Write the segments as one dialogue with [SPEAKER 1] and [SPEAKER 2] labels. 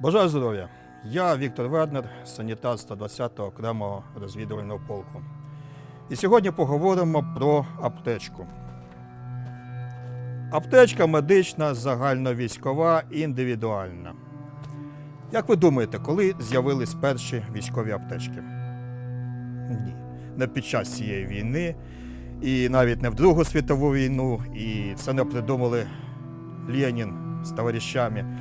[SPEAKER 1] Бажаю здоров'я! Я Віктор Вернер, санітар 120-го окремого розвідувального полку. І сьогодні поговоримо про аптечку. Аптечка медична, загальновійськова, індивідуальна. Як ви думаєте, коли з'явились перші військові аптечки? Ні. Не під час цієї війни, і навіть не в Другу світову війну, і це не придумали Ленін з товаришами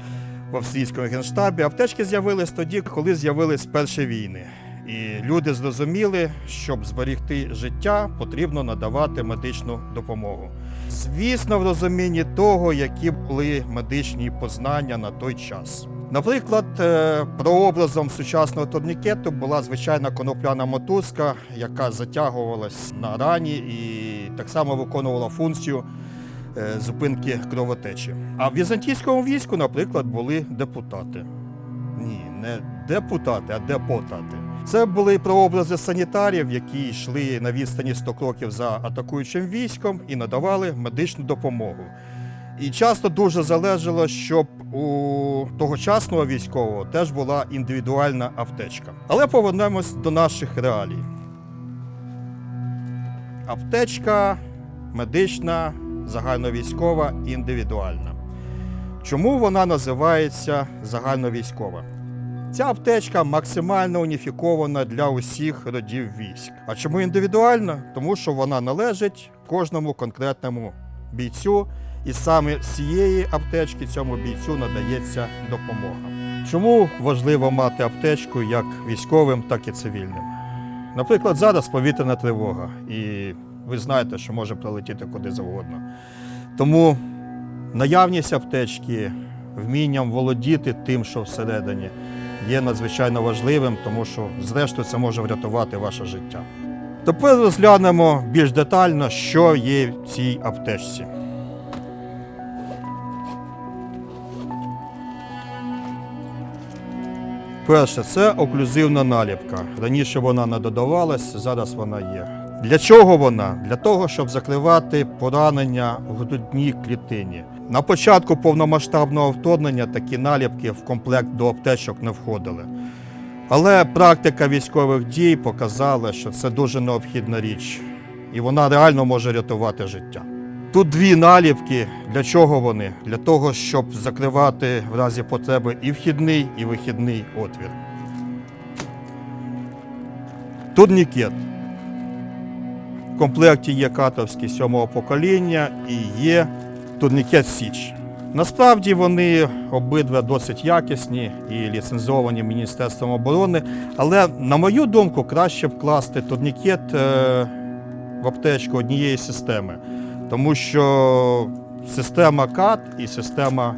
[SPEAKER 1] в австрійському генштабі. Аптечки з'явились тоді, коли з'явились перші війни. І люди зрозуміли, щоб зберегти життя, потрібно надавати медичну допомогу. Звісно, в розумінні того, які були медичні познання на той час. Наприклад, е, прообразом сучасного турнікету була звичайна конопляна мотузка, яка затягувалась на рані і так само виконувала функцію зупинки кровотечі. А в візантійському війську, наприклад, були депутати. Ні, не депутати, а депотати. Це були прообрази санітарів, які йшли на відстані 100 кроків за атакуючим військом і надавали медичну допомогу. І часто дуже залежало, щоб у тогочасного військового теж була індивідуальна аптечка. Але повернемось до наших реалій. Аптечка медична, загальновійськова, індивідуальна. Чому вона називається загальновійськова? Ця аптечка максимально уніфікована для усіх родів військ. А чому індивідуальна? Тому що вона належить кожному конкретному бійцю, і саме з цієї аптечки цьому бійцю надається допомога. Чому важливо мати аптечку як військовим, так і цивільним? Наприклад, зараз повітряна тривога, і ви знаєте, що може прилетіти куди завгодно. Тому наявність аптечки, вмінням володіти тим, що всередині, є надзвичайно важливим, тому що, зрештою, це може врятувати ваше життя. Тепер розглянемо більш детально, що є в цій аптечці. Перше, це оклюзивна наліпка. Раніше вона не додавалась, зараз вона є. Для чого вона? Для того, щоб закривати поранення в грудній клітині. На початку повномасштабного вторгнення такі наліпки в комплект до аптечок не входили. Але практика військових дій показала, що це дуже необхідна річ, і вона реально може рятувати життя. Тут дві наліпки. Для чого вони? Для того, щоб закривати в разі потреби і вхідний, і вихідний отвір. Турнікет. В комплекті є катовський сьомого покоління і є турнікет Січ. Насправді вони обидва досить якісні і ліцензовані Міністерством оборони, але, на мою думку, краще вкласти турнікет е, в аптечку однієї системи, тому що система КАТ і система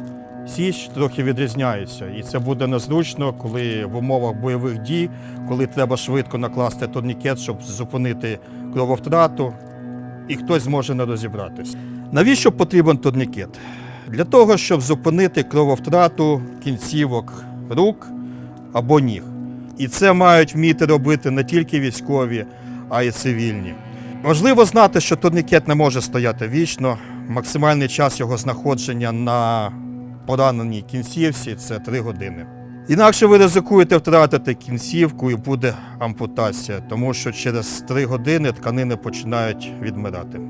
[SPEAKER 1] Січ трохи відрізняються. І це буде незручно, коли в умовах бойових дій, коли треба швидко накласти турнікет, щоб зупинити крововтрату, і хтось зможе не розібратись. Навіщо потрібен турнікет? Для того, щоб зупинити крововтрату кінцівок рук або ніг. І це мають вміти робити не тільки військові, а й цивільні. Важливо знати, що турнікет не може стояти вічно. Максимальний час його знаходження на пораненій кінцівці це 3 години. Інакше ви ризикуєте втратити кінцівку і буде ампутація, тому що через 3 години тканини починають відмирати.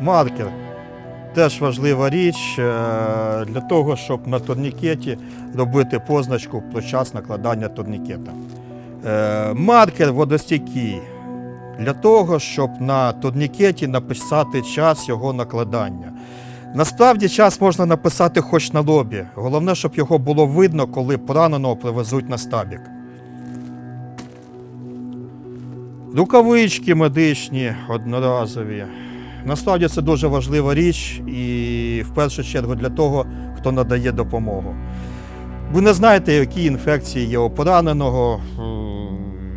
[SPEAKER 1] Маркер теж важлива річ е, для того, щоб на турнікеті робити позначку про час накладання турнікета. Е, Маркер водостійкий для того, щоб на турнікеті написати час його накладання. Насправді час можна написати хоч на лобі. Головне, щоб його було видно, коли пораненого привезуть на стабік. Рукавички медичні одноразові. Насправді це дуже важлива річ і в першу чергу для того, хто надає допомогу. Ви не знаєте, які інфекції є у пораненого,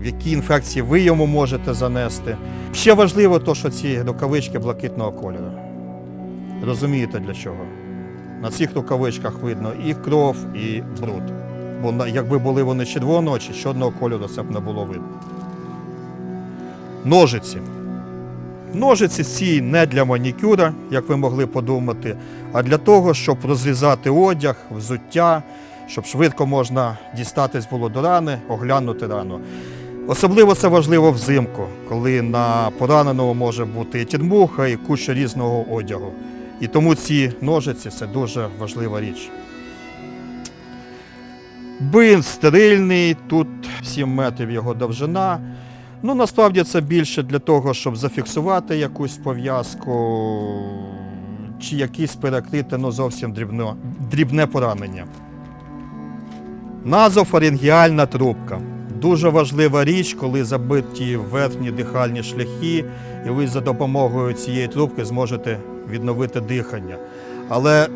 [SPEAKER 1] які інфекції ви йому можете занести. Ще важливо, то, що ці рукавички блакитного кольору. Розумієте для чого? На цих рукавичках видно і кров, і бруд. Бо якби були вони червоного чи чорного кольору, це б не було видно. Ножиці. Ножиці ці не для манікюра, як ви могли подумати, а для того, щоб розрізати одяг, взуття, щоб швидко можна дістатись було до рани, оглянути рану. Особливо це важливо взимку, коли на пораненого може бути і тідмуха, і куча різного одягу. І тому ці ножиці це дуже важлива річ. Бинт стерильний, тут 7 метрів його довжина. Ну, насправді це більше для того, щоб зафіксувати якусь пов'язку чи якісь перекрити ну, зовсім дрібно, дрібне поранення. Назофарингіальна трубка. Дуже важлива річ, коли забиті верхні дихальні шляхи, і ви за допомогою цієї трубки зможете відновити дихання. Але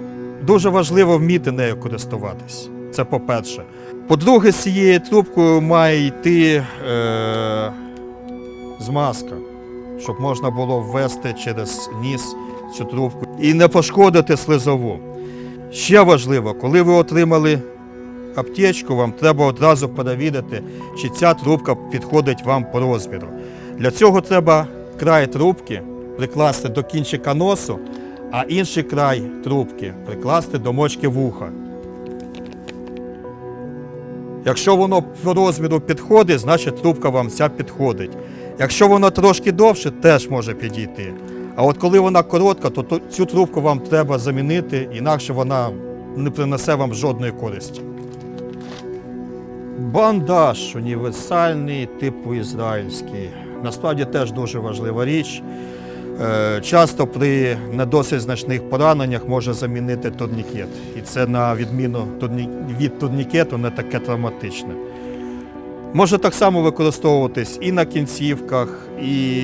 [SPEAKER 1] дуже важливо вміти нею користуватись. Це по-перше. По-друге, з цією трубкою має йти е, змазка, щоб можна було ввести через ніс цю трубку і не пошкодити слизову. Ще важливо, коли ви отримали аптечку, вам треба одразу перевірити, чи ця трубка підходить вам по розміру. Для цього треба край трубки прикласти до кінчика носу, а інший край трубки прикласти до мочки вуха. Якщо воно по розміру підходить, значить трубка вам ця підходить. Якщо воно трошки довше, теж може підійти. А от коли вона коротка, то цю трубку вам треба замінити, інакше вона не принесе вам жодної користі. Бандаж універсальний, типу ізраїльський. Насправді теж дуже важлива річ. Е, Часто при не досить значних пораненнях може замінити турнікет. І це на відміну від турнікету не таке травматичне. Може так само використовуватись і на кінцівках, і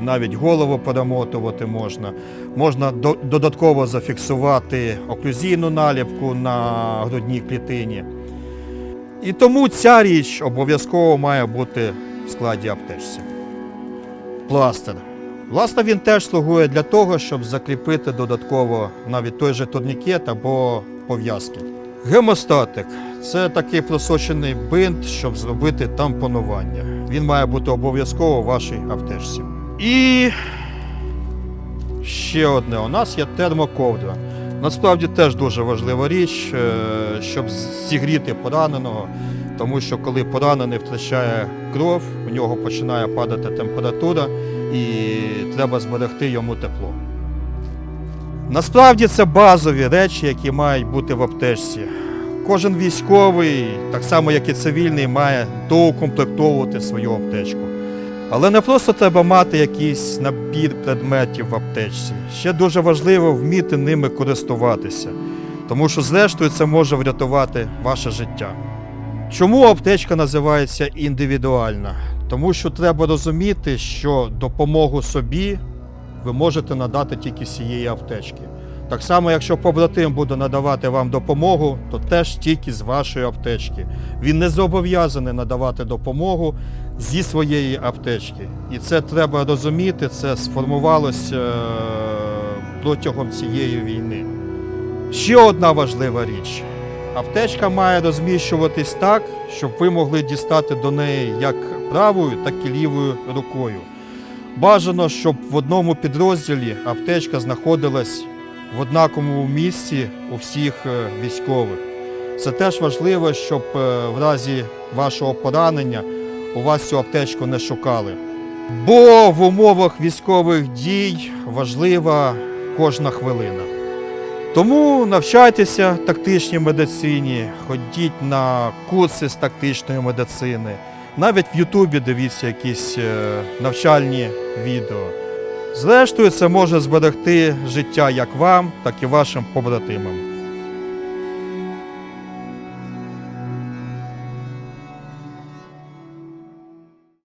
[SPEAKER 1] навіть голову перемотувати можна. Можна додатково зафіксувати оклюзійну наліпку на грудній клітині. І тому ця річ обов'язково має бути в складі аптечці. Пластир. Власне, він теж слугує для того, щоб закріпити додатково навіть той же турнікет або пов'язки. Гемостатик це такий просочений бинт, щоб зробити тампонування. Він має бути обов'язково в вашій аптечці. І ще одне: у нас є термоковдра. Насправді теж дуже важлива річ, е, щоб зігріти пораненого, тому що коли поранений втрачає кров, у нього починає падати температура і треба зберегти йому тепло. Насправді це базові речі, які мають бути в аптечці. Кожен військовий, так само як і цивільний, має доукомплектовувати свою аптечку. Але не просто треба мати якийсь набір предметів в аптечці. Ще дуже важливо вміти ними користуватися, тому що, зрештою, це може врятувати ваше життя. Чому аптечка називається індивідуальна? Тому що треба розуміти, що допомогу собі ви можете надати тільки з цієї аптечки. Так само, якщо побратим буде надавати вам допомогу, то теж тільки з вашої аптечки. Він не зобов'язаний надавати допомогу зі своєї аптечки. І це треба розуміти, це сформувалося е, протягом цієї війни. Ще одна важлива річ. Аптечка має розміщуватись так, щоб ви могли дістати до неї як правою, так і лівою рукою. Бажано, щоб в одному підрозділі аптечка знаходилась в однаковому місці у всіх е, військових. Це теж важливо, щоб е, в разі вашого поранення у вас цю аптечку не шукали. Бо в умовах військових дій важлива кожна хвилина. Тому навчайтеся тактичній медицині, ходіть на курси з тактичної медицини. Навіть в Ютубі дивіться якісь е, навчальні відео. Зрештою, це може зберегти життя як вам, так і вашим побратимам.